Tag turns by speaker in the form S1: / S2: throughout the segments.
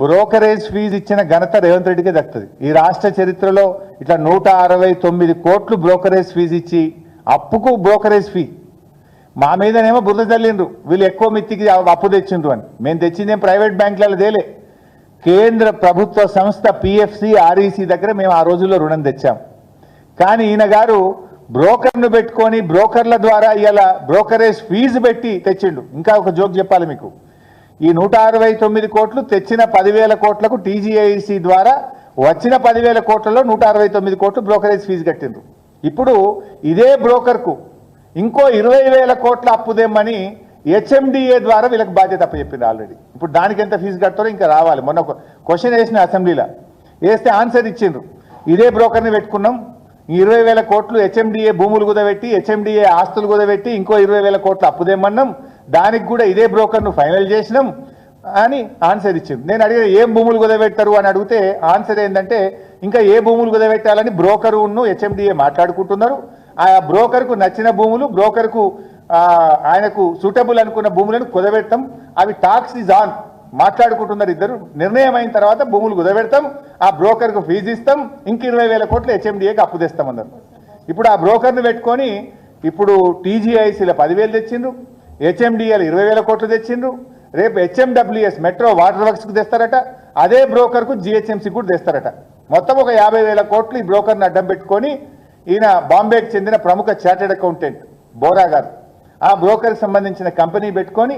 S1: Brokerage fee ఇచ్చిన ఘనత రేవంత్ రెడ్డికే దక్కుతుంది. ఈ రాష్ట్ర చరిత్రలో ఇట్లా నూట అరవై తొమ్మిది కోట్లు బ్రోకరేజ్ ఫీజు ఇచ్చి అప్పుకు బ్రోకరేజ్ ఫీ. మా మీదనేమో బురద చల్లిండ్రు వీళ్ళు ఎక్కువ మిత్తికి అప్పు తెచ్చిండ్రు అని. మేము తెచ్చిందేం ప్రైవేట్ బ్యాంకులలో తేలే. కేంద్ర ప్రభుత్వ సంస్థ పిఎఫ్సి ఆర్ఈసి దగ్గర మేము ఆ రోజుల్లో రుణం తెచ్చాం. కానీ ఈయన గారు బ్రోకర్ను పెట్టుకొని బ్రోకర్ల ద్వారా ఇలా బ్రోకరేజ్ ఫీజు పెట్టి తెచ్చిండు. ఇంకా ఒక జోక్ చెప్పాలి మీకు. ఈ నూట అరవై తొమ్మిది కోట్లు తెచ్చిన పదివేల కోట్లకు టీజీఐసి ద్వారా వచ్చిన పదివేల కోట్లలో నూట అరవై తొమ్మిది కోట్లు బ్రోకరేజ్ ఫీజు కట్టిండ్రు. ఇప్పుడు ఇదే బ్రోకర్కు ఇంకో ఇరవై వేల కోట్ల అప్పుదేమని హెచ్ఎండిఏ ద్వారా వీళ్ళకి బాధ్యత అప్పచెప్పింది ఆల్రెడీ. ఇప్పుడు దానికి ఎంత ఫీజు కట్టారో ఇంకా రావాలి. మొన్న క్వశ్చన్ వేసిన అసెంబ్లీలో వేస్తే ఆన్సర్ ఇచ్చిండ్రు. ఇదే బ్రోకర్ని పెట్టుకున్నాం. ఈ ఇరవై వేల కోట్లు హెచ్ఎండిఏ భూములు కుదబెట్టి హెచ్ఎండిఏ ఆస్తులు కుదబెట్టి ఇంకో ఇరవై వేల కోట్లు అప్పుదేమన్నాం దానికి కూడా ఇదే బ్రోకర్ను ఫైనల్ చేసినాం అని ఆన్సర్ ఇచ్చింది. నేను అడిగిన ఏం భూములు కుదబెట్టరు అని అడిగితే ఆన్సర్ ఏంటంటే ఇంకా ఏ భూములు కుదబెట్టాలని బ్రోకరును హెచ్ఎండిఏ మాట్లాడుకుంటున్నారు. ఆ బ్రోకర్కు నచ్చిన భూములు బ్రోకర్కు ఆయనకు సూటబుల్ అనుకున్న భూములను కుదబెడతాం అవి టాక్స్ ఇస్ ఆన్ మాట్లాడుకుంటున్నారు ఇద్దరు. నిర్ణయం అయిన తర్వాత భూములు కుదబెడతాం ఆ బ్రోకర్కు ఫీజు ఇస్తాం. ఇంక ఇరవై వేల కోట్లు హెచ్ఎండిఏకి అప్పు తెస్తామన్నారు. ఇప్పుడు ఆ బ్రోకర్ని పెట్టుకొని ఇప్పుడు టీజీఐసీల పదివేలు తెచ్చిండ్రు. హెచ్ఎండిఎల్ ఇరవై వేల కోట్లు తెచ్చిండ్రు. రేపు హెచ్ఎండబ్ల్యూఎస్ మెట్రో వాటర్ వర్క్స్కి తెస్తారట. అదే బ్రోకర్కు జిహెచ్ఎంసీ కూడా తెస్తారట. మొత్తం ఒక యాభై వేల కోట్లు ఈ బ్రోకర్ని అడ్డం పెట్టుకొని ఈయన బాంబేకి చెందిన ప్రముఖ చార్టెడ్ అకౌంటెంట్ బోరా గారు. ఆ బ్రోకర్కి సంబంధించిన కంపెనీ పెట్టుకొని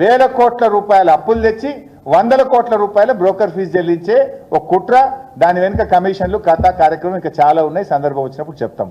S1: వేల కోట్ల రూపాయల అప్పులు తెచ్చి వందల కోట్ల రూపాయల బ్రోకర్ ఫీజు చెల్లించే ఒక కుట్ర. దాని వెనుక కమిషన్లు కథా కార్యక్రమం ఇంకా చాలా ఉన్నాయి. సందర్భం వచ్చినప్పుడు చెప్తాం.